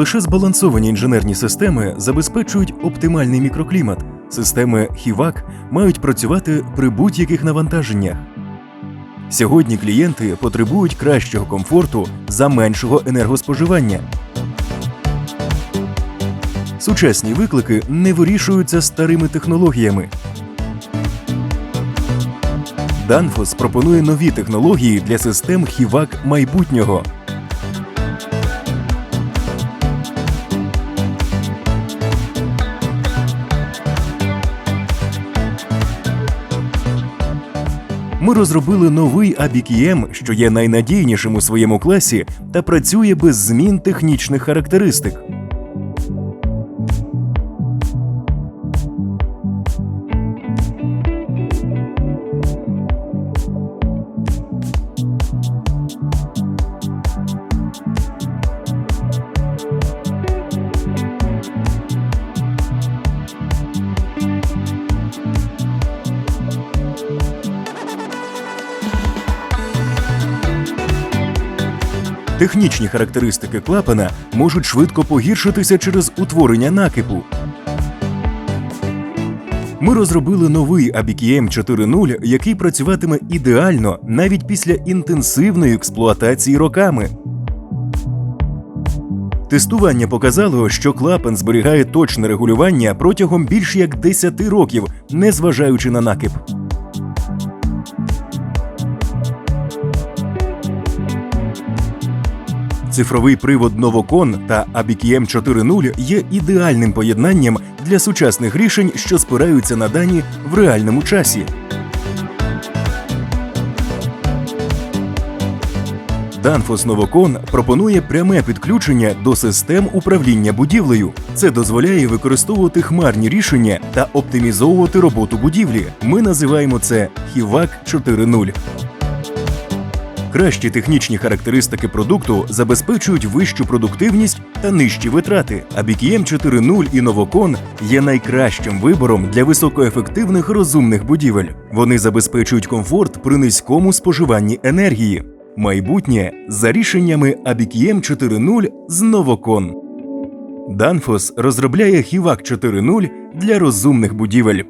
Лише збалансовані інженерні системи забезпечують оптимальний мікроклімат. Системи HIVAC мають працювати при будь-яких навантаженнях. Сьогодні клієнти потребують кращого комфорту за меншого енергоспоживання. Сучасні виклики не вирішуються старими технологіями. Danfoss пропонує нові технології для систем HIVAC майбутнього. Ми розробили новий ABQM, що є найнадійнішим у своєму класі та працює без змін технічних характеристик. Технічні характеристики клапана можуть швидко погіршитися через утворення накипу. Ми розробили новий ABKM 4.0, який працюватиме ідеально навіть після інтенсивної експлуатації роками. Тестування показало, що клапан зберігає точне регулювання протягом більш як 10 років, незважаючи на накип. Цифровий привод Новокон та ABKM 4.0 є ідеальним поєднанням для сучасних рішень, що спираються на дані в реальному часі. Danfoss Novocon пропонує пряме підключення до систем управління будівлею. Це дозволяє використовувати хмарні рішення та оптимізовувати роботу будівлі. Ми називаємо це HIVAC 4.0. Кращі технічні характеристики продукту забезпечують вищу продуктивність та нижчі витрати. А BKM 4.0 і Novocon є найкращим вибором для високоефективних розумних будівель. Вони забезпечують комфорт при низькому споживанні енергії. Майбутнє за рішеннями ABKM 4.0 з Novocon. Danfoss розробляє HIVAC 4.0 для розумних будівель.